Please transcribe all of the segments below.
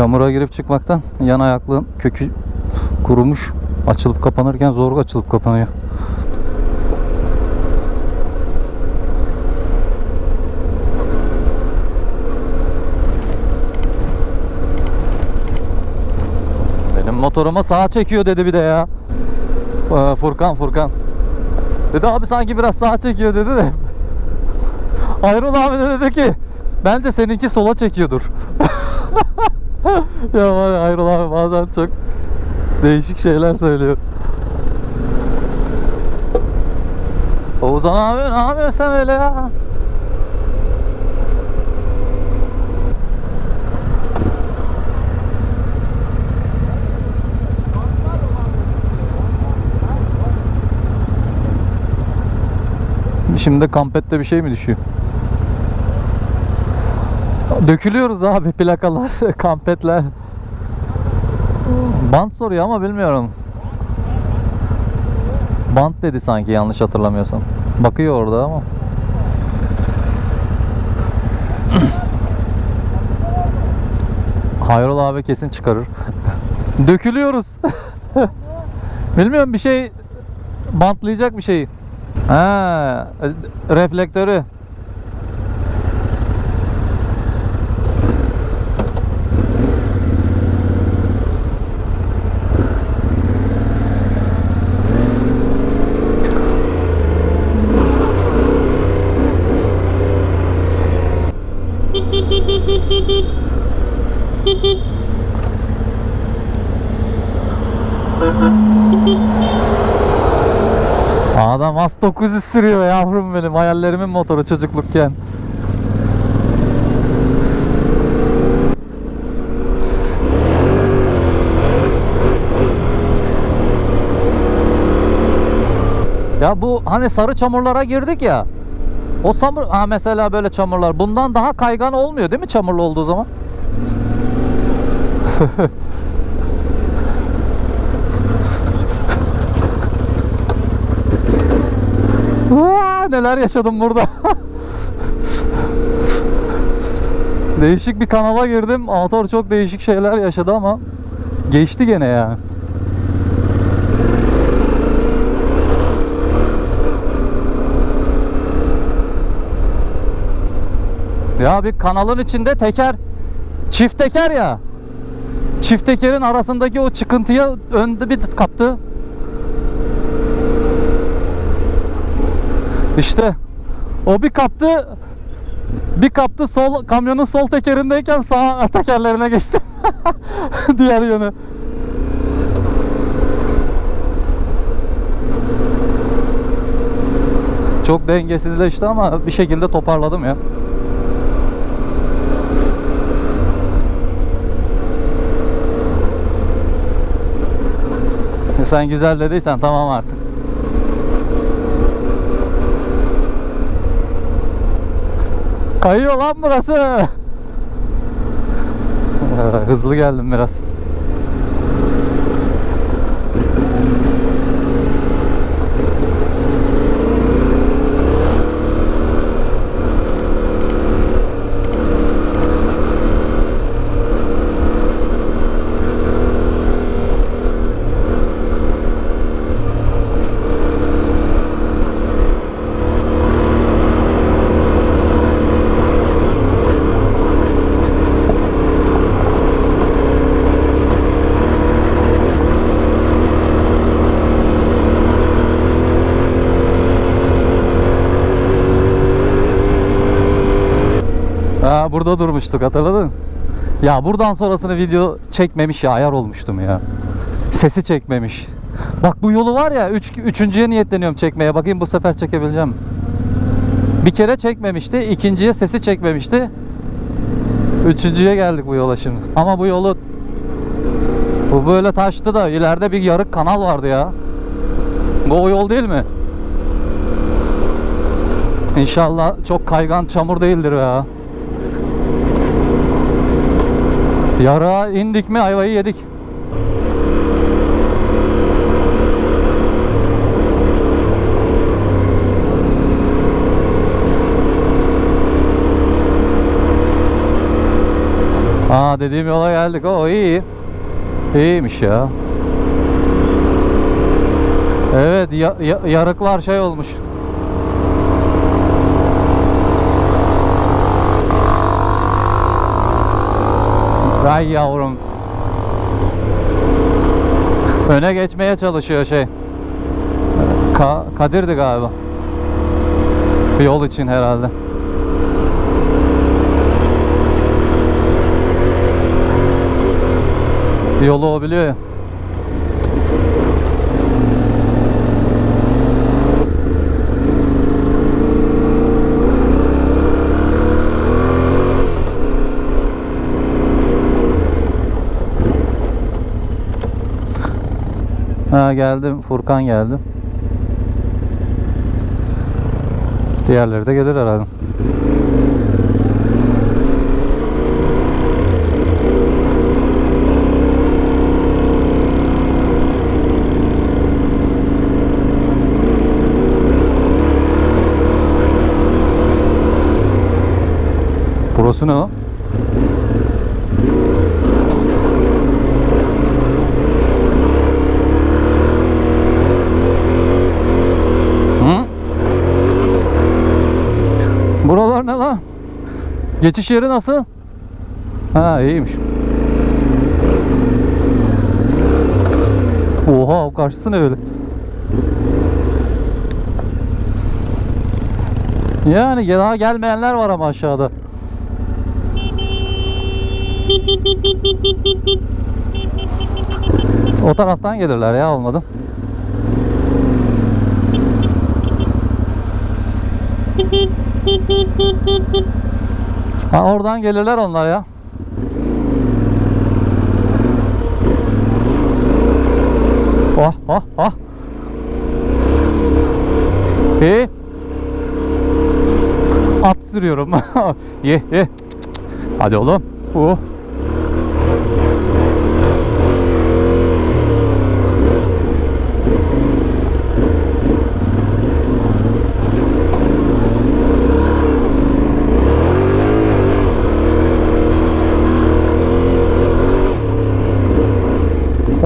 Çamura girip çıkmaktan yan ayaklığın kökü kurumuş. Açılıp kapanırken zor açılıp kapanıyor. Benim motoruma sağa çekiyor dedi bir de ya. Ee, Furkan Furkan. Dedi abi sanki biraz sağa çekiyor dedi de. Ayrıl abi de dedi ki bence seninki sola çekiyordur. ya var ya Ayrıl abi bazen çok değişik şeyler söylüyor. Oğuzhan abi ne yapıyorsun sen öyle ya? Şimdi kampette bir şey mi düşüyor? Dökülüyoruz abi plakalar, kampetler. Bant soruyor ama bilmiyorum. Bant dedi sanki yanlış hatırlamıyorsam. Bakıyor orada ama. Hayrol abi kesin çıkarır. Dökülüyoruz. bilmiyorum bir şey bantlayacak bir şeyi. Ha, reflektörü. Adam az 900 sürüyor yavrum benim hayallerimin motoru çocuklukken. Ya bu hani sarı çamurlara girdik ya. O samur ha mesela böyle çamurlar bundan daha kaygan olmuyor değil mi çamurlu olduğu zaman? Vaa, neler yaşadım burada. değişik bir kanala girdim. Motor çok değişik şeyler yaşadı ama geçti gene yani. Ya bir kanalın içinde teker çift teker ya. Çift tekerin arasındaki o çıkıntıya önde bir kaptı. İşte o bir kaptı bir kaptı sol kamyonun sol tekerindeyken sağ tekerlerine geçti. Diğer yönü. Çok dengesizleşti ama bir şekilde toparladım ya. Sen güzel dediysen tamam artık. Kayıyor lan burası. Hızlı geldim biraz. Burada durmuştuk hatırladın? Ya buradan sonrasını video çekmemiş ya ayar olmuştum ya. Sesi çekmemiş. Bak bu yolu var ya üç, üçüncüye niyetleniyorum çekmeye. Bakayım bu sefer çekebileceğim. Bir kere çekmemişti. ikinciye sesi çekmemişti. Üçüncüye geldik bu yola şimdi. Ama bu yolu bu böyle taştı da ileride bir yarık kanal vardı ya. Bu o yol değil mi? İnşallah çok kaygan çamur değildir ya. Yara indik mi ayvayı yedik. Aa dediğim yola geldik. O iyi. İyiymiş ya. Evet ya- ya- yarıklar şey olmuş. Vay yavrum. Öne geçmeye çalışıyor şey. Ka Kadir'di galiba. Bir yol için herhalde. Yolu o biliyor ya. Ha geldim. Furkan geldi. Diğerleri de gelir herhalde. Burası ne o? Hı? Buralar ne lan? Geçiş yeri nasıl? Ha iyiymiş. Oha o karşısı ne öyle? Yani daha gelmeyenler var ama aşağıda. O taraftan gelirler ya olmadı. Ha oradan gelirler onlar ya. Oh oh oh. İyi. At sürüyorum. ye ye. Hadi oğlum. Oh.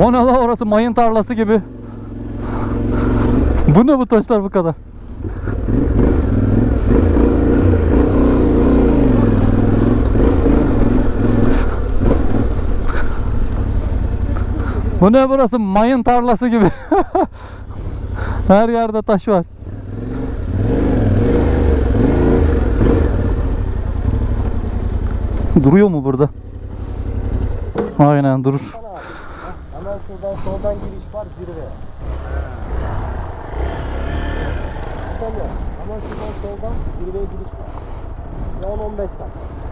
O ne la orası mayın tarlası gibi. bu ne bu taşlar bu kadar? Bu ne burası mayın tarlası gibi. Her yerde taş var. Duruyor mu burada? Aynen durur. Hemen şuradan soldan giriş var zirve. Tamam. Hemen şuradan soldan zirveye giriş var. Ve 10-15 dakika.